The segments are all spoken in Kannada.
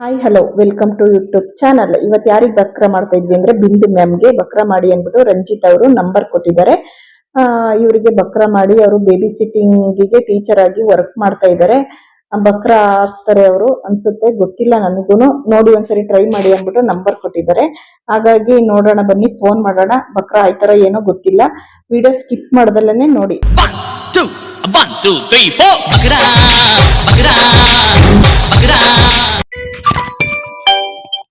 Hi hello welcome to YouTube channel ಇವತ್ತು ಯಾರಿಗೆ ಬಕ್ರ ಮಾಡ್ತಾ ಇದ್ವಿ ಅಂದ್ರೆ ಬಿಂದು ಮ್ಯಾಮ್ಗೆ ಬಕ್ರ ಮಾಡಿ ಅಂದ್ಬಿಟ್ಟು ರಂಜಿತ್ ಅವರು ನಂಬರ್ ಕೊಟ್ಟಿದ್ದಾರೆ. ಇವರಿಗೆ ಬಕ್ರ ಮಾಡಿ ಅವರು ಬೇಬಿ ಸಿಟ್ಟಿಂಗಿಗೆ ಟೀಚರ್ ಆಗಿ ವರ್ಕ್ ಮಾಡ್ತಾ ಇದ್ದಾರೆ. ಬಕ್ರ ಆಗ್ತಾರೆ ಅವರು ಅನ್ಸುತ್ತೆ ಗೊತ್ತಿಲ್ಲ ನನಗೂ ನೋಡಿ ಒಂದ್ಸರಿ ಟ್ರೈ ಮಾಡಿ ಅಂದ್ಬಿಟ್ಟು ನಂಬರ್ ಕೊಟ್ಟಿದ್ದಾರೆ. ಹಾಗಾಗಿ ನೋಡೋಣ ಬನ್ನಿ ಫೋನ್ ಮಾಡೋಣ. ಬಕ್ರ ಆಯ್ತಾರ ಏನೋ ಗೊತ್ತಿಲ್ಲ. ವಿಡಿಯೋ ಸ್ಕಿಪ್ ಮಾಡ್ದಲ್ಲೇ ನೋಡಿ. ಬಕ್ರಾ ಬಕ್ರಾ one, two, three, four. Bagra, bagra, bagra.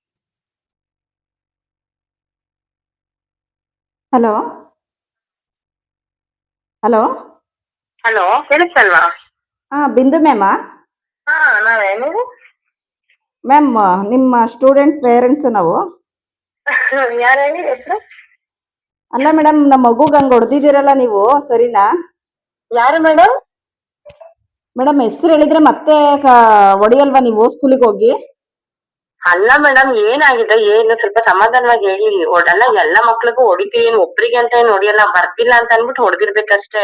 Hello hello hello ಕೇಳಿಸ್ತಲ್ವಾ ಹಾ ಬಿಂದು ಮ್ಯಾಮಾ ಹಾ ನಾವೇ ನೀವು ಮ್ಯಾಮ್ ನಿಮ್ಮ ಸ್ಟೂಡೆಂಟ್ ಪೇರೆಂಟ್ಸ್ ನಾವು ಯಾರು ಹೇಳಿ ಹೆಸರು ಅಲ್ಲ ಮೇಡಮ್ ನಮ್ಮ ಮಗುಗೆ ಹಂಗೆ ಹೊಡೆದಿದ್ದೀರಲ್ಲ ನೀವು ಸರಿನಾ ಯಾರು ಮೇಡಮ್ ಮೇಡಮ್ ಹೆಸರು ಹೇಳಿದ್ರೆ ಮತ್ತೆ ಹೊಡಿಯಲ್ವಾ ನೀವು ಸ್ಕೂಲಿಗೆ ಹೋಗಿ? ಅಲ್ಲ ಮೇಡಮ್ ಏನಾಗಿದೆ? ಏನು ಸ್ವಲ್ಪ ಸಮಾಧಾನವಾಗಿ ಹೇಳಿ. ಹೊಡಲ್ಲ ಎಲ್ಲ ಮಕ್ಳಿಗೂ ಹೊಡಿತೀವಿ ಏನ್ ಒಬ್ರಿಗೆ ಅಂತ ಏನ್ ಹೊಡಿಯಲ್ಲ ಬರ್ತಿಲ್ಲ ಅಂತ ಅನ್ಬಿಟ್ಟು ಹೊಡೆದಿರ್ಬೇಕಷ್ಟೇ.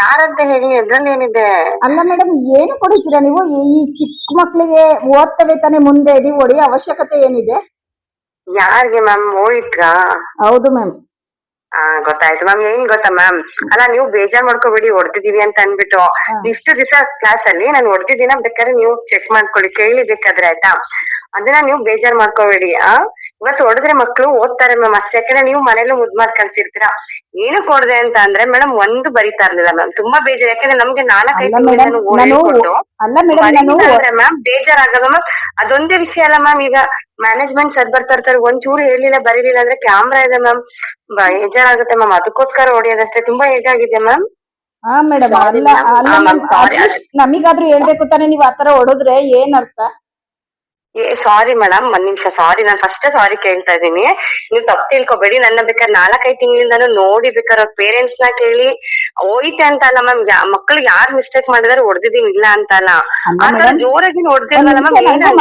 ಯಾರಂತ ಹೇಳಿ? ಎದ್ರಲ್ಲಿ ಏನಿದೆ ಅಲ್ಲ ಮೇಡಮ್ ಏನು ಹೊಡಿತೀರಾ ನೀವು? ಈ ಚಿಕ್ಕ ಮಕ್ಕಳಿಗೆ ಓದ್ತವೆ ತಾನೇ ಮುಂದೆ ನೀವು ಹೊಡೆಯೋ ಅವಶ್ಯಕತೆ ಏನಿದೆ? ಯಾರಿಗೆ ಮ್ಯಾಮ್ ಹೋಯ್ತ್ರಾ ಹೌದು ಮ್ಯಾಮ್. ಹಾ ಗೊತ್ತಾಯ್ತು ಮ್ಯಾಮ್ ಏನ್ ಗೊತ್ತಾ ಮ್ಯಾಮ್ ಅಲ್ಲ ನೀವು ಬೇಜಾರ್ ಮಾಡ್ಕೋಬೇಡಿ ಹೊಡ್ತಿದೀವಿ ಅಂತ ಅನ್ಬಿಟ್ಟು ಇಷ್ಟು ದಿವಸ ಕ್ಲಾಸ್ ಅಲ್ಲಿ ನಾನು ಹೊಡ್ದಿದ್ದೀನ ಬೇಕಾದ್ರೆ ನೀವು ಚೆಕ್ ಮಾಡ್ಕೊಳ್ಳಿ ಕೇಳಿ ಬೇಕಾದ್ರೆ ಆಯ್ತಾ? ಅದನ್ನ ನೀವು ಬೇಜಾರ್ ಮಾಡ್ಕೋಬೇಡಿ ಆ? ಇವತ್ತು ಹೊಡೆದ್ರೆ ಮಕ್ಳು ಓದ್ತಾರೆ ಮ್ಯಾಮ್ ಅಷ್ಟೇ ಯಾಕಂದ್ರೆ ನೀವು ಮನೇಲಿ ಮುದ್ ಮಾಡ್ ಕಳ್ಸಿರ್ತೀರಾ ಏನು ಕೊಡದೆ ಅಂತ ಅಂದ್ರೆ ಮೇಡಮ್ ಒಂದು ಬರಿತಾ ಇರ್ಲಿಲ್ಲ ಮ್ಯಾಮ್ ತುಂಬಾ ಬೇಜಾರ್. ಯಾಕಂದ್ರೆ ನಮ್ಗೆ ನಾಲ್ಕೈದು ಮ್ಯಾಮ್ ಬೇಜಾರಾಗಲ್ಲ ಮ್ಯಾಮ್ ಅದೊಂದೇ ವಿಷಯ ಅಲ್ಲ ಮ್ಯಾಮ್ ಈಗ ಮ್ಯಾನೇಜ್ಮೆಂಟ್ ಸರ್ ಬರ್ತಾ ಇರ್ತಾರೆ. ಒಂಚೂರು ಹೇಳಿಲ್ಲ ಬರೀಲಿಲ್ಲ ಅಂದ್ರೆ ಕ್ಯಾಮ್ರಾ ಇದೆ ಮ್ಯಾಮ್ ಬೇಜಾರಾಗುತ್ತೆ ಮ್ಯಾಮ್ ಅದಕ್ಕೋಸ್ಕರ ಹೊಡಿಯೋದಷ್ಟೇ ತುಂಬಾ ಹೇಗಾಗಿದೆ ಮ್ಯಾಮ್ ಹಾ ಮೇಡಮ್ ನಮಿಗಾದ್ರೂ ಹೇಳ್ಬೇಕು ತಾನೇ ನೀವು ಆತರ ಹೊಡೆದ್ರೆ ಏನ್ ಅರ್ಥ? ಏ ಸಾರಿ ಮೇಡಮ್ ಒಂದ್ ನಿಮಿಷ ಸಾರಿ ನಾನು ಫಸ್ಟ್ ಸಾರಿ ಕೇಳ್ತಾ ಇದೀನಿ ನೀವು ತಪ್ಪು ತಿಳ್ಕೊಬೇಡಿ ನನ್ನ ಬೇಕಾದ್ರೆ ನಾಲ್ಕೈದು ತಿಂಗಳಿಂದಾನು ನೋಡಿ ಬೇಕಾದ್ರೆ ಪೇರೆಂಟ್ಸ್ನ ಕೇಳಿ. ಹೋಯ್ತೆ ಅಂತ ಅಲ್ಲ ಮ್ಯಾಮ್ ಮಕ್ಕಳು ಯಾರ್ ಮಿಸ್ಟೇಕ್ ಮಾಡಿದಾರೆ ಹೊಡೆದಿದ್ದೀನಿ ಇಲ್ಲ ಅಂತ ಅಲ್ಲ. ಅಲ್ಲ ಆ ಥರ madam, ಜೋರಾಗಿ ಹೊಡೆದಿಲ್ಲ ಮ್ಯಾಮ್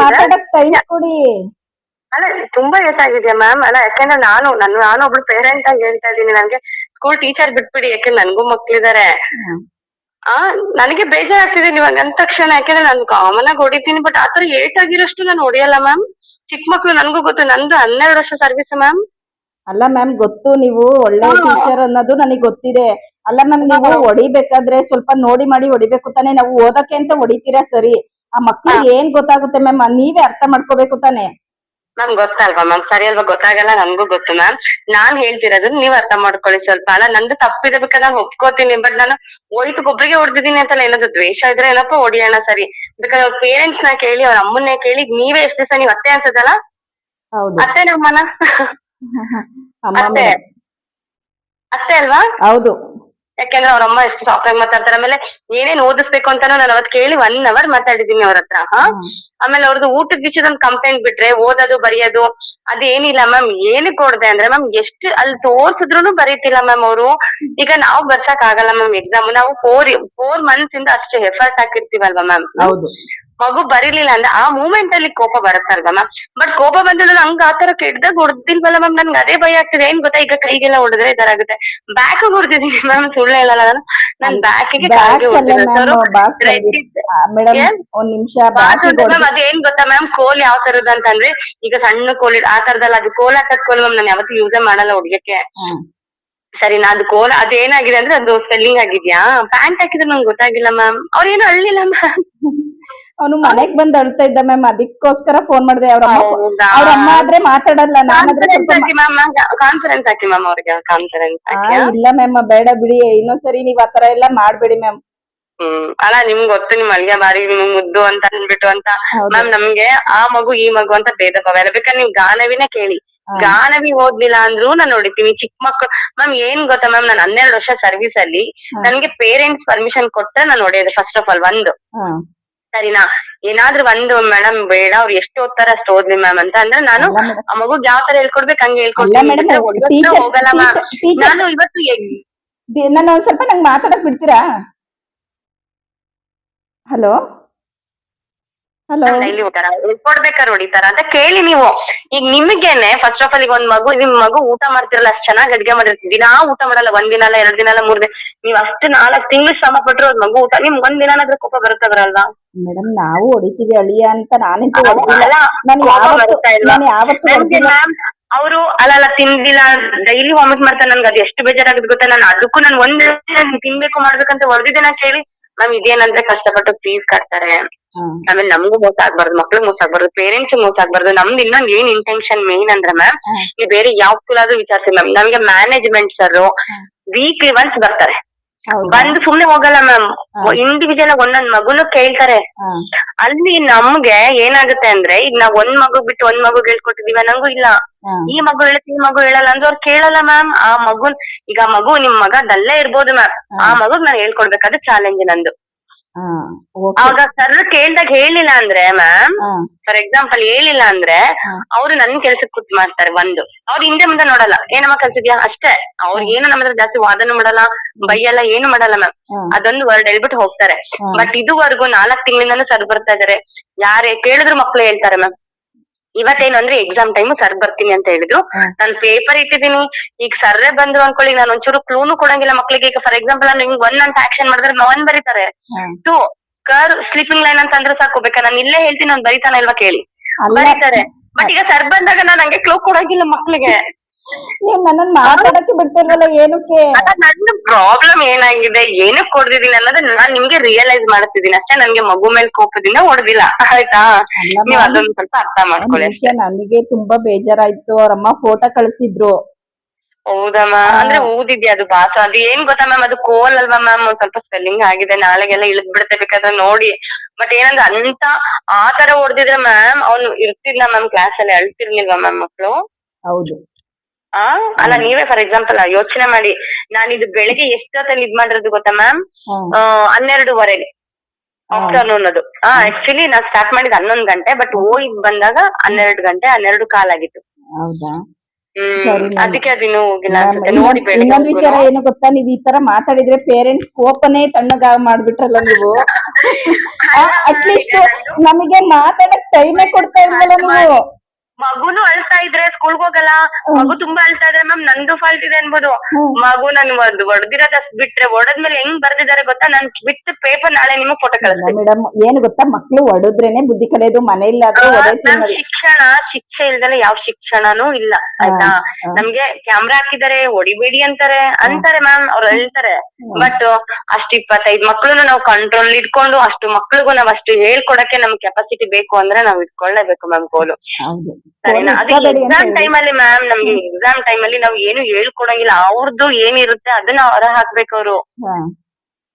ಅಲ್ಲ ತುಂಬಾ ಏಟಾಗಿದೆ ಮ್ಯಾಮ್ ಅಲ್ಲ ಯಾಕಂದ್ರೆ ನಾನು ನಾನು ನಾನು ಒಬ್ಳು ಪೇರೆಂಟ್ ಆಗಿ ಹೇಳ್ತಾ ಇದ್ದೀನಿ ನನ್ಗೆ ಸ್ಕೂಲ್ ಟೀಚರ್ ಬಿಟ್ಬಿಡಿ ಯಾಕಂದ್ರೆ ನನ್ಗೂ ಮಕ್ಳಿದಾರೆ. ಆ ನನಗೆ ಬೇಜಾರಾಗ್ತಿದೆ ನೀವು ನೀವ್ ಅಂದ ತಕ್ಷಣ ಯಾಕಂದ್ರೆ ನಾನು ಕಾಮನ್ ಆಗಿ ಹೊಡಿತೀನಿ ಬಟ್ ಆತರ ಏಟ್ ಆಗಿರೋಷ್ಟು ನಾನು ಹೊಡಿಯಲ್ಲ ಮ್ಯಾಮ್. ಚಿಕ್ಕ ಮಕ್ಳು ನನ್ಗೂ ಗೊತ್ತು ನಂದು ಹನ್ನೆರಡು ವರ್ಷ ಸರ್ವಿಸ್ ಮ್ಯಾಮ್. ಅಲ್ಲ ಮ್ಯಾಮ್ ಗೊತ್ತು ನೀವು ಒಳ್ಳೆ ಟೀಚರ್ ಅನ್ನೋದು ನನಗೆ ಗೊತ್ತಿದೆ. ಅಲ್ಲ ಮ್ಯಾಮ್ ನೀವು. ಹೊಡಿಬೇಕಾದ್ರೆ ಸ್ವಲ್ಪ ನೋಡಿ ಮಾಡಿ ಹೊಡಿಬೇಕು ತಾನೇ ನಾವು ಓದಕ್ಕೆ ಅಂತ ಹೊಡಿತೀರಾ ಸರಿ? ಆ ಮಕ್ಳಿಗೆ ಏನ್ ಗೊತ್ತಾಗುತ್ತೆ ಮ್ಯಾಮ್ ನೀವೇ ಅರ್ಥ ಮಾಡ್ಕೋಬೇಕು ತಾನೇ? ಮ್ಯಾಮ್ ಗೊತ್ತಲ್ವಾ ಮ್ಯಾಮ್ ಸರಿ ಅಲ್ವಾ? ಗೊತ್ತಾಗಲ್ಲ ನನ್ಗೂ ಗೊತ್ತು ಮ್ಯಾಮ್ ನಾನ್ ಹೇಳ್ತಿರೋದು ನೀವ್ ಅರ್ಥ ಮಾಡ್ಕೊಳ್ಳಿ ಸ್ವಲ್ಪ ಅಲ್ಲ ನಂದು ತಪ್ಪಿದೆ ಬೇಕಾದ್ರೆ ನಾನು ಒಪ್ಕೋತೀನಿ ಬಟ್ ನಾನು ಹೋಯ್ತು ಒಬ್ರಿಗೆ ಹೊಡೆದಿದ್ದೀನಿ ಅಂತಲ್ಲ ಏನಾದ್ರು ದ್ವೇಷ ಇದ್ರೆ ಏನಪ್ಪ ಹೊಡಿಯೋಣ ಸರಿ. ಬೇಕಾದ್ರೆ ಅವ್ರ ಪೇರೆಂಟ್ಸ್ನ ಕೇಳಿ ಅವ್ರ ಅಮ್ಮನ್ನೇ ಕೇಳಿ ನೀವೇ ಎಷ್ಟು ದಿವಸ ನೀವ್ ಅತ್ತೆ ಅನ್ಸದಲ್ಲ ಹೌದು. ಅತ್ತೆ ನಮ್ಮನ ಅತ್ತೆ. ಅತ್ತೆ ಅಲ್ವಾ? ಹೌದು. ಯಾಕೆಂದ್ರೆ ಅವ್ರ ಅಮ್ಮ ಎಷ್ಟು ಸಾಫ್ಟ್ ಆಗಿ ಮಾತಾಡ್ತಾರೆ. ಆಮೇಲೆ ಏನೇನ್ ಓದಿಸ್ಬೇಕು ಅಂತಾನು ನಾನು ಅವತ್ ಕೇಳಿ ಒನ್ ಅವರ್ ಮಾತಾಡಿದೀನಿ ಅವ್ರ ಹತ್ರ ಹಾ? ಆಮೇಲೆ ಅವ್ರದ್ದು ಊಟದ ವಿಷಯದ ಕಂಪ್ಲೇಂಟ್ ಬಿಟ್ರೆ ಓದೋದು ಬರೆಯೋದು ಅದೇನಿಲ್ಲ ಮ್ಯಾಮ್ ಏನಕ್ಕೆ ಕೊಡದೆ ಅಂದ್ರೆ ಮ್ಯಾಮ್ ಎಷ್ಟು ಅಲ್ಲಿ ತೋರ್ಸಿದ್ರು ಬರೀತಿಲ್ಲ ಮ್ಯಾಮ್ ಅವರು. ಈಗ ನಾವು ಬರ್ಸಕ್ ಆಗಲ್ಲ ಮ್ಯಾಮ್ ಎಕ್ಸಾಮ್ ನಾವು ಫೋರ್ ಫೋರ್ ಮಂತ್ಸ್ ಇಂದ ಅಷ್ಟು ಎಫರ್ಟ್ ಹಾಕಿರ್ತೀವಲ್ವಾ ಮ್ಯಾಮ್ ಹೌದು. ಮಗು ಬರಿಲಿಲ್ಲ ಅಂದ್ರೆ ಆ ಮೂಮೆಂಟ್ ಅಲ್ಲಿ ಕೋಪ ಬರುತ್ತಲ್ವಾ ಮ್ಯಾಮ್ ಬಟ್ ಕೋಪ ಬಂದ್ರೆ ಹಂಗ ಆತರ ಕೆಟ್ಟದಾಗ ಹೊಡ್ದಿಲ್ವಲ್ಲ ಮ್ಯಾಮ್ ನನ್ಗೆ ಅದೇ ಭಯ ಆಗ್ತಿದೆ. ಏನ್ ಗೊತ್ತಾ? ಈಗ ಕೈಗೆಲ್ಲ ಹೊಡೆದ್ರೆ ಈ ತರ ಆಗುತ್ತೆ ಬ್ಯಾಕ್ ಹೊಡೆದಿದ್ದೀನಿ ಮ್ಯಾಮ್ ಸುಳ್ಳು ಹೇಳಲ್ಲ ನಾನು. ನನ್ ಬ್ಯಾಕಿಗೆ? ಒಂದ್ ನಿಮಿಷ ಮ್ಯಾಮ್ ಅದೇನ್ ಗೊತ್ತಾ ಮ್ಯಾಮ್ ಕೋಲ್ ಯಾವ ತರದ ಅಂತಂದ್ರೆ ಈಗ ಸಣ್ಣ ಕೋಲ್ ಆ ತರದಲ್ಲ ಅದು ಕೋಲ್ ಹಾಕದ್ ಕೋಲ್ ಮ್ಯಾಮ್ ನಾನು ಯಾವತ್ತೂ ಯೂಸೇ ಮಾಡಲ್ಲ ಹುಡ್ಗಕ್ಕೆ ಸರಿ ನಾ ಅದು ಕೋಲ್ ಅದೇನಾಗಿದೆ ಅಂದ್ರೆ ಅದು ಸ್ವೆಲ್ಲಿಂಗ್ ಆಗಿದ್ಯಾ? ಪ್ಯಾಂಟ್ ಹಾಕಿದ್ರೆ ನಂಗೆ ಗೊತ್ತಾಗಿಲ್ಲ ಮ್ಯಾಮ್ ಅವ್ರೇನು ಅಳ್ಳಿಲ್ಲ ಮ್ಯಾಮ್ ಅವನು ಮನೆಗ್ ಬಂದ್ ಅಳ್ತಾ ಇದ್ದ ಮ್ಯಾಮ್ ಅದಕ್ಕೋಸ್ಕರ ಫೋನ್ ಮಾಡಿದೆ ಅವ್ರ ಅಮ್ಮ? ಅವ್ರ ಅಮ್ಮ ಆದ್ರೆ ಮಾತಾಡಲ್ಲ ನಾನಾದ್ರೆ ಕಾನ್ಫರೆನ್ಸ್ ಹಾಕಿ ಮ್ಯಾಮ್ ಕಾನ್ಫರೆನ್ಸ್ ಹಾಕಿ ಮ್ಯಾಮ್ ಅವ್ರಿಗೆ ಕಾನ್ಫರೆನ್ಸ್ ಇಲ್ಲ ಮ್ಯಾಮ್ ಬೇಡ ಬಿಡಿ ಇನ್ನೊಂದ್ಸರಿ ನೀವ್ ಆತರ ಎಲ್ಲ ಮಾಡ್ಬೇಡಿ ಮ್ಯಾಮ್ ಹ್ಮ್ ಅಲ್ಲ ನಿಮ್ಗ್ ಗೊತ್ತು ನಿಮ್ ಅಳಿಯ ಬಾರಿ ನಿಮ್ ಮುದ್ದು ಅಂತ ಅನ್ಬಿಟ್ಟು ಅಂತ. ಮ್ಯಾಮ್ ನಮ್ಗೆ ಆ ಮಗು ಈ ಮಗು ಅಂತ ಭೇದ ಭಾವ ಇಲ್ಲ ಬೇಕಾದ್ರೆ ನೀವ್ ಗಾನವಿನೇ ಕೇಳಿ. ಗಾನವಿ ಓದ್ಲಿಲ್ಲ ಅಂದ್ರೂ ನಾನ್ ನೋಡಿರ್ತೀನಿ ಚಿಕ್ಕ ಮಕ್ಳು ಮ್ಯಾಮ್ ಏನ್ ಗೊತ್ತಾ ಮ್ಯಾಮ್ ನಾನು ಹನ್ನೆರಡು ವರ್ಷ ಸರ್ವಿಸ್ ಅಲ್ಲಿ. ನನ್ಗೆ ಪೇರೆಂಟ್ಸ್ ಪರ್ಮಿಷನ್ ಕೊಟ್ಟ ನಾನು ಹೊಡೆಯೋದು ಫಸ್ಟ್ ಆಫ್ ಆಲ್ ಒಂದು. ಸರಿನಾ? ಏನಾದ್ರೂ ಒಂದು ಮೇಡಮ್ ಬೇಡ ಅವ್ರು ಎಷ್ಟು ಓದ್ತಾರ ಅಷ್ಟು ಓದ್ಲಿ ಮ್ಯಾಮ್ ಅಂತ. ಅಂದ್ರೆ ನಾನು. ಆ ಮಗುಗ್ ಯಾವ ತರ ಹೇಳ್ಕೊಡ್ಬೇಕು ಹಂಗೆ ಹೇಳ್ಕೊಡ್ತೀನಿ. ಹೋಗಲ್ಲ ಮ್ಯಾಮ್ ನಾನು ಇವತ್ತು ನನ್ನ ಒಂದ್ ಸ್ವಲ್ಪ ನಂಗೆ ಮಾತಾಡಕ್ ಬಿಡ್ತೀರಾ? ಹಲೋ? ಡೈಲಿ ಊಟ ಹೊಡಿತಾರ ಅಂತ ಕೇಳಿ ನೀವು. ಈಗ ನಿಮಗೇನೆ ಫಸ್ಟ್ ಆಫ್ ಆಲ್ ಈಗ ಒಂದ್ ಮಗು ನಿಮ್ ಮಗು ಊಟ ಮಾಡ್ತಿರಲ್ಲ ಅಷ್ಟ್ ಚೆನ್ನಾಗಿ ಅಡ್ಗೆ ಮಾಡಿರ್ತೀವಿ. ದಿನಾ ಊಟ ಮಾಡಲ್ಲ ಒಂದ್ ದಿನ ಅಲ್ಲ ಎರಡ್ ದಿನ ಅಲ್ಲ ಮೂರ್ ದಿನ. ನೀವ್ ಅಷ್ಟು ನಾಲ್ಕ್ ತಿಂಗಳು ಶ್ರಮ ಪಟ್ರು ಅದ್ ಮಗು ಊಟ ನಿಮ್ ಒಂದ್ ದಿನಾನಾದ್ರೂ ಕೋಪ ಬರುತ್ತೆ ಬರಲ್ವಾ ಮೇಡಮ್ ನಾವು ಹೊಡಿತೀವಿ ಅಳಿಯ ಅಂತ ನಾನಂತೂ ಹೊಡೆದಿಲ್ಲ. ಅಲ್ಲ, ನಾನು ಯಾವತ್ತು? ನಾನು ಹೊಡೆದಿಲ್ಲ. ಅವರು ಅಲ್ಲಲ್ಲ ತಿಂದಿಲ್ಲ ಡೈಲಿ ವಾಮಿಟ್ ಮಾಡ್ತಾರೆ ನನ್ಗೆ ಅದು ಎಷ್ಟು ಬೇಜಾರಾಗುತ್ತೆ ಗೊತ್ತಾ? ನಾನು ಅದಕ್ಕೂ ನಾನು ಒಂದ್ ತಿನ್ಬೇಕು ಮಾಡ್ಬೇಕಂತ ಹೊಡೆದಿದ್ದೆ ನಾ ಕೇಳಿ. ಮ್ಯಾಮ್ ಇದೇನಂದ್ರೆ ಕಷ್ಟಪಟ್ಟು ಫೀಸ್ ಕಟ್ತಾರೆ. ಆಮೇಲೆ ನಮಗೂ ಮೋಸ ಆಗ್ಬಾರ್ದು ಮಕ್ಳಿಗೆ ಮೋಸ ಆಗ್ಬಾರ್ದು ಪೇರೆಂಟ್ಸ್ ಮೋಸ ಆಗ್ಬಾರ್ದು ನಮ್ದು ಇನ್ನೊಂದ್ ಏನ್ ಇಂಟೆನ್ಷನ್ ಮೇನ್ ಅಂದ್ರೆ ಮ್ಯಾಮ್ ಈ ಬೇರೆ ಯಾವ ಸ್ಕೂಲ್ ಆದ್ರೂ ವಿಚಾರಿಸಿ ಮ್ಯಾಮ್ ನಮ್ಗೆ ಮ್ಯಾನೇಜ್ಮೆಂಟ್ ಸರ್ ವೀಕ್ಲಿ ಒನ್ಸ್ ಬರ್ತಾರೆ. ಬಂದು ಸುಮ್ನೆ ಹೋಗಲ್ಲ ಮ್ಯಾಮ್. ಇಂಡಿವಿಜುವಲ್ ಆಗಿ ಒಂದೊಂದ್ ಮಗುನು ಕೇಳ್ತಾರೆ. ಅಲ್ಲಿ ನಮ್ಗೆ ಏನಾಗುತ್ತೆ ಅಂದ್ರೆ ಈಗ ನಾವ್ ಒಂದ್ ಮಗು ಬಿಟ್ಟು ಒಂದ್ ಮಗು ಹೇಳ್ಕೊಟ್ಟಿದೀವಿ ನಂಗೂ ಇಲ್ಲ. ಈ ಮಗು ಹೇಳುತ್ತೆ ಈ ಮಗು ಹೇಳಲ್ಲ ಅಂದ್ರೆ ಅವ್ರು ಕೇಳಲ್ಲ ಮ್ಯಾಮ್ ಆ ಮಗುನ್ ಈಗ ಮಗು ನಿಮ್ ಮಗ ದಲ್ಲೇ ಇರ್ಬೋದು ಮ್ಯಾಮ್ ಆ ಮಗುಗ್ ನಾನು ಹೇಳ್ಕೊಡ್ಬೇಕಾದ್ರೆ ಚಾಲೆಂಜ್ ನಂದು. ಅವಾಗ ಸರ್ ಕೇಳ್ದಾಗ ಹೇಳಿಲ್ಲ ಅಂದ್ರೆ ಮ್ಯಾಮ್ ಫಾರ್ ಎಕ್ಸಾಂಪಲ್ ಹೇಳಿಲ್ಲ ಅಂದ್ರೆ. ಅವ್ರು ನನ್ ಕೆಲ್ಸಕ್ ಕೂತ್ ಮಾಡ್ತಾರೆ ಒಂದು ಅವ್ರು ಹಿಂದೆ ಮುಂದೆ ನೋಡಲ್ಲ. ಏನಮ್ಮ ಕಲ್ಸಿದ್ಯಾ? ಅಷ್ಟೇ. ಅವ್ರಿಗೆ ಏನು ನಮ್ಮ ಹತ್ರ ಜಾಸ್ತಿ ವಾದನೂ ಮಾಡಲ್ಲ ಬೈಯಲ್ಲ ಏನು ಮಾಡಲ್ಲ ಮ್ಯಾಮ್. ಅದೊಂದು ವರ್ಡ್ ಹೇಳ್ಬಿಟ್ಟು ಹೋಗ್ತಾರೆ. ಬಟ್ ಇದುವರೆಗೂ ನಾಲ್ಕ್ ತಿಂಗಳಿಂದಾನು ಸರ್ ಬರ್ತಾ ಇದಾರೆ. ಯಾರೇ ಕೇಳಿದ್ರು ಮಕ್ಳು ಹೇಳ್ತಾರೆ ಮ್ಯಾಮ್ ಇವತ್ತೇನು ಅಂದ್ರೆ ಎಕ್ಸಾಮ್ ಟೈಮ್ ಸರ್ ಬರ್ತೀನಿ ಅಂತ ಹೇಳಿದ್ರು. ನಾನು ಪೇಪರ್ ಇಟ್ಟಿದ್ದೀನಿ. ಈಗ ಸರ್ರೆ ಬಂದ್ರು ಅನ್ಕೊಳ್ಳಿ ನಾನು ಒಂಚೂರು ಕ್ಲೂನು ಕೊಡಂಗಿಲ್ಲ ಮಕ್ಳಿಗೆ. ಈಗ ಫಾರ್ ಎಕ್ಸಾಂಪಲ್ ನಾನು ಹಿಂಗ್ ಒನ್ ಅಂತ ಆಕ್ಷನ್ ಮಾಡಿದ್ರೆ ಒನ್ ಬರೀತಾರೆ. ಟೂ ಕರ್ ಸ್ಲೀಪಿಂಗ್ ಲೈನ್ ಅಂತ ಅಂದ್ರೆ ಸಾಕು. ಬೇಕಾ ನಾನು ಇಲ್ಲೇ ಹೇಳ್ತೀನಿ ಅವ್ನು ಬರಿತಾನ ಇಲ್ವಾ ಕೇಳಿ. ಬರೀತಾರೆ. ಬಟ್ ಈಗ ಸರ್ ಬಂದಾಗ ನಾನು ಹಂಗೆ ಕ್ಲೂ ಕೊಡಂಗಿಲ್ಲ ಮಕ್ಳಿಗೆ. ನೀವ್ ನನ್ನನ್ ಮಾತಾಡಕ್ಕೆ ಬಿಡ್ತಿರಲ್ಲ ಏನಕ್ಕೆ? ನನ್ನ ಪ್ರಾಬ್ಲಮ್ ಏನಾಗಿದೆ? ಏನಕ್ ಹೊಡೆದಿದ್ದೀನಿ ಅನ್ನೋದು ನಾನ್ ನಿಮ್ಗೆ ರಿಯಲೈಸ್ ಮಾಡಿಸ್ತಿದ್ದೀನಿ ಅಷ್ಟೇ. ನನ್ಗೆ ಮಗು ಮೇಲೆ ಕೋಪದಿಂದ ಹೊಡೆದಿಲ್ಲ. ಆಯ್ತಾ? ನೀವ್ ಅದೊಂದ್ ಸ್ವಲ್ಪ ಅರ್ಥ ಮಾಡ್ಕೊಳ್ಳಿ ಅಷ್ಟೇ. ನನಗೆ ತುಂಬಾ ಬೇಜಾರಾಯ್ತು. ಅವ್ರಮ್ಮ ಫೋಟೋ ಕಳ್ಸಿದ್ರು. ಹೌದಮ್ಮ. ಅಂದ್ರೆ ಊದಿದ್ಯಾ ಅದು ಬಾಸ ಅದು ಏನ್ ಗೊತ್ತಾ ಮ್ಯಾಮ್? ಅದು ಕೋಲ್ ಅಲ್ವಾ ಮ್ಯಾಮ್? ಒಂದ್ ಸ್ವಲ್ಪ ಸ್ವೆಲ್ಲಿಂಗ್ ಆಗಿದೆ. ನಾಳೆಗೆಲ್ಲ ಇಳಿದ್ ಬಿಡುತ್ತೆ ಬೇಕಾದ್ರೆ ನೋಡಿ. ಬಟ್ ಏನಂದ್ರೆ ಅಂತ ಆ ತರ ಹೊಡೆದಿದ್ರೆ ಮ್ಯಾಮ್ ಅವ್ನು ಇರ್ತಿದ್ನ ಮ್ಯಾಮ್ ಕ್ಲಾಸ್ ಅಲ್ಲಿ? ಅಳ್ತಿರ್ಲಿಲ್ವಾ ಮ್ಯಾಮ್ ಮಕ್ಳು? ಹೌದು. ಆ? ಅಲ್ಲ ನೀವೇ ಫಾರ್ ಎಕ್ಸಾಂಪಲ್ ಯೋಚನೆ ಮಾಡಿ. ನಾನು ಇದು ಬೆಳಿಗ್ಗೆ ಎಷ್ಟೊತ್ತಲ್ಲಿ ಇದ್ ಮಾಡಿರೋದು ಗೊತ್ತಾ ಮ್ಯಾಮ್. ಹನ್ನೆರಡುವರೆಗೆ. ಆಫ್ಟರ್ನೂನ್ ಅದು ಹಾ ಆಕ್ಚುಲಿ ನಾ ಸ್ಟಾರ್ಟ್ ಮಾಡಿದ ಹನ್ನೊಂದ್ ಗಂಟೆ ಬಟ್ ಹೋಗಿದ್ ಬಂದಾಗ ಹನ್ನೆರಡು ಗಂಟೆ ಹನ್ನೆರಡು ಕಾಲಾಗಿತ್ತು. ಹೌದಾ? ಅದಕ್ಕೆ ಅದಿನ್ನೂ ಹೋಗಿಲ್ಲ ಅನ್ಸುತ್ತೆ. ನೋಡಿ ಇನ್ನೊಂದ್ ವಿಚಾರ ಏನು ಗೊತ್ತಾ? ನೀವ್ ಈ ತರ ಮಾತಾಡಿದ್ರೆ ಪೇರೆಂಟ್ಸ್ ಕೋಪನೇ ತಣ್ಣಗ ಮಾಡ್ಬಿಟ್ರಲ್ಲ ನೀವು. ಅಟ್ಲೀಸ್ಟ್ ನಮಗೆ ಮಾತಾಡಕ್ ಟೈಮೇ ಕೊಡ್ತಾ ಇರ್ಲಿಲ್ಲ ನೀವು. ಮಗುನು ಅಳ್ತಾ ಇದ್ರೆ ಸ್ಕೂಲ್ಗೆ ಹೋಗಲ್ಲ. ಮಗು ತುಂಬಾ ಅಳ್ತಾ ಇದ್ರೆ ಮ್ಯಾಮ್ ನಂದು ಫಾಲ್ಟ್ ಇದೆ ಅನ್ಬೋದು. ಮಗು ನನ್ ಹೊಡೆದಿರೋದಷ್ಟು ಬಿಟ್ರೆ ಹೊಡೆದ್ಮೇಲೆ ಹೆಂಗ್ ಬರ್ದಿದ್ದಾರೆ ಗೊತ್ತಾ? ನನ್ ಬಿಟ್ಟು ಪೇಪರ್ ನಾಳೆ ನಿಮಗ್ ಫೋಟೋ ಕಳಿಸ್ತೀನಿ. ಮೇಡಮ್ ಏನ್ ಗೊತ್ತಾ? ಮಕ್ಳು ಹೊಡೆದ್ರೇನೆ ಬುದ್ಧಿ ಕಲಿಯೋದು ಮನೆಯಲ್ಲಿ ಶಿಕ್ಷಣ ಶಿಕ್ಷೆ ಇಲ್ದಲೆ ಯಾವ ಶಿಕ್ಷಣನೂ ಇಲ್ಲ ಆಯ್ತಾ. ನಮ್ಗೆ ಕ್ಯಾಮ್ರಾ ಹಾಕಿದಾರೆ ಹೊಡಿಬೇಡಿ ಅಂತಾರೆ. ಅಂತಾರೆ ಮ್ಯಾಮ್ ಅವ್ರು ಹೇಳ್ತಾರೆ. ಬಟ್ ಅಷ್ಟು ಇಪ್ಪತ್ತೈದು ಮಕ್ಳುನು ನಾವು ಕಂಟ್ರೋಲ್ ಇಟ್ಕೊಂಡು ಅಷ್ಟು ಮಕ್ಳಿಗೂ ನಾವ್ ಅಷ್ಟು ಹೇಳ್ಕೊಡಕ್ಕೆ ನಮ್ ಕೆಪಾಸಿಟಿ ಬೇಕು ಅಂದ್ರೆ ನಾವ್ ಇಟ್ಕೊಳ್ಳೇಬೇಕು ಮ್ಯಾಮ್ ಗೋಲು ಸರಿನಾ? ಅದು ಎಕ್ಸಾಮ್. ಟೈಮ್ ಅಲ್ಲಿ ಮ್ಯಾಮ್ ನಮ್ಗೆ ಎಕ್ಸಾಮ್ ಟೈಮ್ ಅಲ್ಲಿ ನಾವು ಏನು ಹೇಳ್ಕೊಡಂಗಿಲ್ಲ. ಅವ್ರದ್ದು ಏನಿರುತ್ತೆ ಅದನ್ನ ಹೊರ ಹಾಕ್ಬೇಕು ಅವ್ರು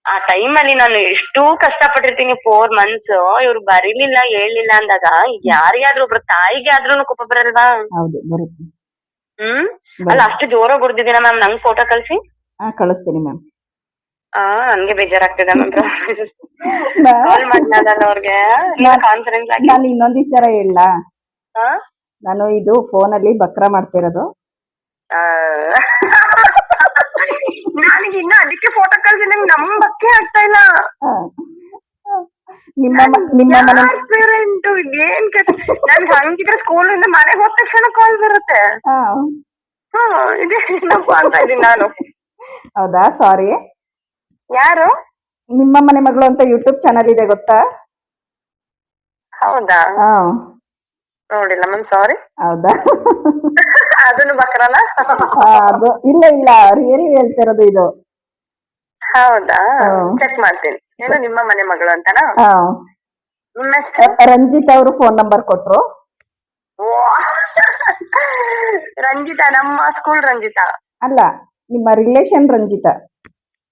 ಆ ಟೈಮ್ ಅಲ್ಲಿ ನಾನು ಎಷ್ಟು ಕಷ್ಟಪಟ್ಟಿರ್ತೀನಿ ಫೋರ್ ಮಂತ್ಸ್ ಇವ್ರು ಬರೀಲಿಲ್ಲ ಹೇಳಿಲ್ಲ ಅಂದಾಗ ಯಾರಿಗಾದ್ರೂ ಒಬ್ರು ತಾಯಿಗೆ ಆದ್ರೂ ಕೋಪ ಬರಲ್ವಾ? ಹ್ಮ್? ಅಲ್ಲ ಅಷ್ಟು ಜೋರ ಹೊಡ್ದಿದ್ದೀನ ಮ್ಯಾಮ್ ನಂಗ್ ಫೋಟೋ ಕಳ್ಸಿ. ಕಳಿಸ್ತೀನಿ ಮ್ಯಾಮ್ ಆ ನನ್ಗೆ ಬೇಜಾರಾಗ್ತದೆ ಮ್ಯಾಮ್ ಕಾಲ್ ಮಾಡ್ನಲ್ಲ ಅವ್ರಿಗೆ. ಕಾನ್ಫರೆನ್ಸ್ ಆಗಿ ನಾನು ಇನ್ನೊಂದ್ ವಿಚಾರ ಹೇಳ ನಾನು ಇದು ಫೋನಲ್ಲಿ ಬಕ್ರ ಮಾಡ್ತಿರೋದು. ನನಗೆ ಇನ್ನ ಅದಕ್ಕೆ ಫೋಟೋ ಕಳ್ಸಿ ನಂಗೆ ನಂಬಕ್ಕೆ ಆಗ್ತಾ ಇಲ್ಲ. ನಿಮ್ಮ ಮ- ನಿಮ್ಮ ಮನೆ ಪೇರೆಂಟ್ ಏನ್ ಕತೆ ನಾನು ಹಂಗಿದ್ರೆ ಸ್ಕೂಲ್ ಇಂದ ಮನೆಗೆ ಹೋದ ತಕ್ಷಣ ಕಾಲ್ ಬರುತ್ತೆ. ಹಾ. ಹಾ ಇದೇ. ಏನಪ್ಪ ಅಂತ ಇದೀನಿ ನಾನು. ಹೌದಾ? ಸಾರಿ ಯಾರು? ನಿಮ್ಮ ಮನೆ ಮಗಳು ಅಂತ ಯೂಟ್ಯೂಬ್ ಚಾನಲ್ ಇದೆ ಗೊತ್ತಾ? ಹೌದಾ? ಹಾ. ನೋಡಿಲ್ಲ ಮ್ಯಾಮ್ ಸಾರಿ ಹೌದಾ? ಅದನ್ನು ಬಕ್ರಲ್ಲ ಆ, ಅದು ಇಲ್ಲ ಇಲ್ಲ ರಿಯಲಿ ಹೇಳ್ತಿರೋದು ಇದು. ಹೌದಾ? ಹ್ಮ್. ಚೆಕ್ ಮಾಡ್ತೀನಿ. ಏನು ನಿಮ್ಮ ಮನೆ ಮಗಳು ಅಂತನಾ? ಹಾ. ನಿಮ್ಮ ಹೆಸರು? ರಂಜಿತ್ ಅವರು ಫೋನ್ ನಂಬರ್ ಕೊಟ್ರು. ಓ. ರಂಜಿತಾ ನಮ್ಮ ಸ್ಕೂಲ್ ರಂಜಿತಾ. ಅಲ್ಲ ನಿಮ್ಮ relation Ranjitha.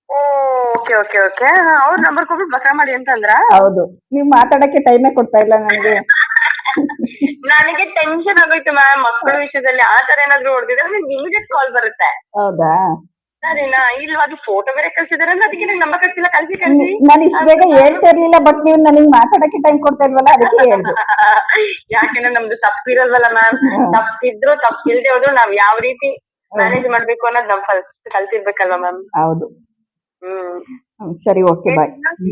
Okay okay okay ಅವ್ರ ನಂಬರ್ ಕೊಟ್ಟು ಬಕ್ರ ಮಾಡಿ ಅಂತಂದ್ರ? ಹೌದು. ನೀವ್ ಮಾತಾಡಕ್ಕೆ ಟೈಮೇ ಕೊಡ್ತಾ ಇಲ್ಲ ನನಗೆ ನನಗೆ ಟೆನ್ಷನ್ ಆಗೋಯ್ತು ಮ್ಯಾಮ್ ಮಕ್ಕಳ ವಿಷಯದಲ್ಲಿ ಆ ತರ ಏನಾದ್ರು ಹೊಡೆದಿದ್ರೆ ನಿಮ್ಗೆ ಇಮಿಡಿಯೇಟ್ ಕಾಲ್ ಬರುತ್ತೆ. ಹೌದಾ? ಸರಿನಾ? ಇಲ್ವಾ? ಅದು ಫೋಟೋ ಬೇರೆ ಕಳ್ಸಿದಾರೆ ಅದಕ್ಕೆ ನಂಗೆ ನಂಬರ್ ಕಳ್ಸಿಲ್ಲ. ಕಳ್ಸಿ ಕಳ್ಸಿ ನಾನು ಇಷ್ಟು ಬೇಗ ಹೇಳ್ತಾ ಇರ್ಲಿಲ್ಲ ಬಟ್ ನೀವು ನನಗೆ ಮಾತಾಡಕ್ಕೆ ಟೈಮ್ ಕೊಡ್ತಾ ಇಲ್ವಲ್ಲ ಅದಕ್ಕೆ ಹೇಳ್ದು. ಯಾಕೆಂದ್ರೆ ನಮ್ದು ತಪ್ಪಿರಲ್ವಲ್ಲ ಮ್ಯಾಮ್. ತಪ್ಪಿದ್ರು ತಪ್ಪಿಲ್ದೆ ಹೋದ್ರು ನಾವ್ ಯಾವ ರೀತಿ ಮ್ಯಾನೇಜ್ ಮಾಡ್ಬೇಕು ಅನ್ನೋದು ನಮ್ ಫಸ್ಟ್ ಕಲ್ತಿರ್ಬೇಕಲ್ವಾ ಮ್ಯಾಮ್ ಹೌದು. ಹ್ಮ್, ಸರಿ ಓಕೆ ಬಾಯ್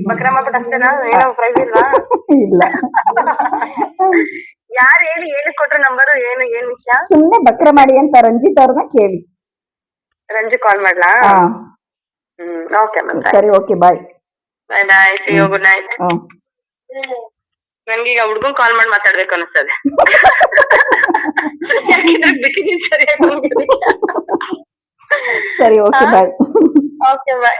ಬಕ್ರ ಅಷ್ಟೇನಾ ಏನೋ ಪ್ರೈಸ್ ಇಲ್ವಾ? ಇಲ್ಲ. ಯಾರು ಹೇಳಿ ಹೇಳಿ ಕೊಟ್ರು ನಂಬರ್ ಏನು ಏನ್ ವಿಷಯ? ಸುಮ್ನೆ ಬಕ್ರ ಮಾಡಿ ಅಂತ ರಂಜಿತ್ ಅವ್ರನ್ನ ಕೇಳಿ. ರಂಜಿ ಕಾಲ್ ಮಾಡ್ಲಾ? ಹ್ಮ್ ಓಕೆ ಮ್ಯಾಮ್ ಸರಿ okay bye bye bye see you good night ನನ್ಗೀಗ ಹುಡ್ಗನ್ ಕಾಲ್ ಮಾಡಿ ಮಾತಾಡ್ಬೇಕು ಅನಿಸ್ತದೆ. ಯಾಕಿದ್ರೆ ಬಿಟ್ಟಿದೀನಿ ಸರಿಯಾಗಿ ಸರಿ ಓಕೆ ಬಾಯ್ ಓಕೆ ಬಾಯ್